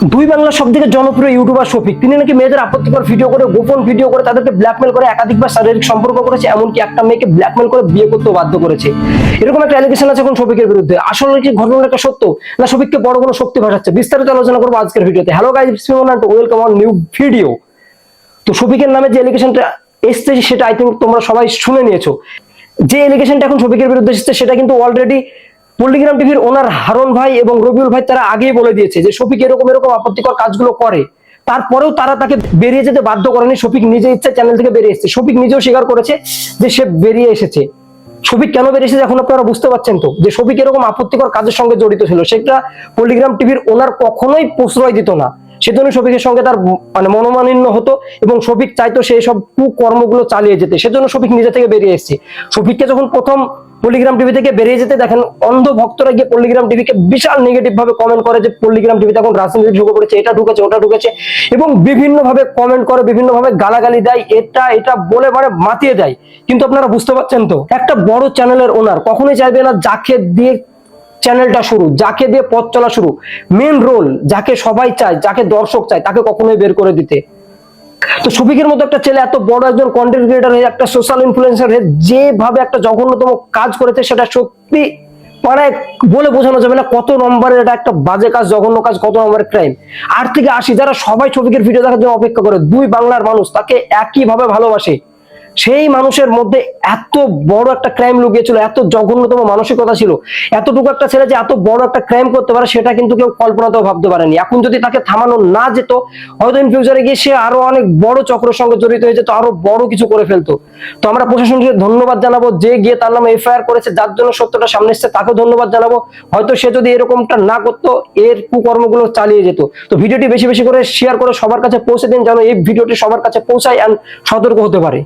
দুই বাংলার সব থেকে জনপ্রিয় ইউটিউবার শফিক। তিনি নাকি মেয়েদের আপত্তিকর ভিডিও করে, গোপন ভিডিও করে তাদেরকে ব্ল্যাকমেল করে, একাধিকবার শারীরিক সম্পর্ক করেছে, এমনকি একটা মেয়েকে ব্ল্যাকমেল করে বিয়ে করতে বাধ্য করেছে। এরকম একটা অ্যালিগেশন আছে এখন শফিকের বিরুদ্ধে। আসলে কি ঘটনাটা সত্য, না শফিককে বড় কোনো শক্তি ভাসাচ্ছে? বিস্তারিত আলোচনা করব আজকের ভিডিওতে। Hello guys welcome on new video তো শফিকের নামে যে এলিগেশনটা এসছে, সেটা আই থিঙ্ক তোমরা সবাই শুনে নিয়েছো। যে এলিগেশনটা এখন শফিকের বিরুদ্ধে এসেছে, সেটা কিন্তু অলরেডি পল্লিগ্রাম টিভির ওনার হারন ভাই এবং রবিউল ভাই তারা আগেই বলে দিয়েছে যে শফিক এরকম এরকম আপত্তিকর কাজগুলো করে। তারপরেও তারা তাকে বেরিয়ে যেতে বাধ্য করেনি। শফিক নিজে ইচ্ছা চ্যানেল থেকে বেরিয়ে এসেছে। শফিক নিজেও স্বীকার করেছে যে সে বেরিয়ে এসেছে। শফিক কেন বেরিয়ে এসেছে এখন আপনারা বুঝতে পারছেন তো? যে শফিক এরকম আপত্তিকর কাজের সঙ্গে জড়িত ছিল। সেটা পল্লিগ্রাম টিভির ওনার কখনোই প্রশ্রয় দিত না। সেজন্য শফিকের সঙ্গে তার মানে মনোমালিন্য হতো এবং শফিক চাইতো সেই সব কুকর্মগুলো চালিয়ে যেতে। সেজন্য শফিক নিজে থেকে বেরিয়ে এসেছে। শফিককে যখন প্রথম পল্লিগ্রাম টিভি থেকে বেরিয়ে যেতে দেখেন, অন্ধ ভক্তরা গিয়ে পল্লিগ্রাম টিভিকে বিশাল নেগেটিভ ভাবে কমেন্ট করে যে পল্লিগ্রাম টিভিতে এখন রাজনীতি ঢুকে পড়েছে, এটা ঢুকেছে, ওটা ঢুকেছে এবং বিভিন্ন ভাবে কমেন্ট করে বিভিন্ন ভাবে গালাগালি দেয়, এটা এটা বলে মানে মাতিয়ে দেয়। কিন্তু আপনারা বুঝতে পারছেন তো, একটা বড় চ্যানেলের ওনার কখনোই চাইবে না যাকে দিয়ে চ্যানেলটা শুরু, যাকে দিয়ে পথ চলা শুরু। মেন রোল যাকে সবাই চায়, যাকে দর্শক চায়, তাকে কখনোই বের করে দিতে। তো শফিকের মতো একটা ছেলে, এত বড় একজন কন্টেন্ট ক্রিয়েটার হয়ে, একটা সোশ্যাল ইনফ্লুয়েন্সার হয়ে, যেভাবে একটা জঘন্যতম কাজ করেছে, সেটা সত্যি মানে বলে বোঝানো যাবে না কত নম্বরের এটা একটা বাজে কাজ, জঘন্য কাজ, কত নম্বরের ক্রাইম আট থেকে আশি যারা সবাই শফিকের ভিডিও দেখার জন্য অপেক্ষা করে, দুই বাংলার মানুষ তাকে একইভাবে ভালোবাসে। সেই মানুষের মধ্যে এত বড় একটা ক্রাইম লুকিয়েছিল, এত জঘন্যতম মানসিকতা ছিল, এতটুকু একটা ছেলে যে এত বড় একটা ক্রাইম করতে পারে সেটা কিন্তু কেউ কল্পনাতেও ভাবতে পারেনি। এখন যদি তাকে থামানো না যেত, হয়তো ইন ফিউচারে গিয়ে সে আরও অনেক বড় চক্রের সঙ্গে জড়িত হয়ে যেত, আরও বড় কিছু করে ফেলতো। তো আমরা প্রশাসনকে ধন্যবাদ জানাব যে গিয়ে তার নামে এফআইআর করেছে, যার জন্য সত্যটা সামনে এসছে, তাকেও ধন্যবাদ জানাব। হয়তো সে যদি এরকমটা না করতো, এর কুকর্মগুলো চালিয়ে যেত। তো ভিডিওটি বেশি বেশি করে শেয়ার করে সবার কাছে পৌঁছে দিন, যেন এই ভিডিওটি সবার কাছে পৌঁছায় অ্যান্ড সতর্ক হতে পারে।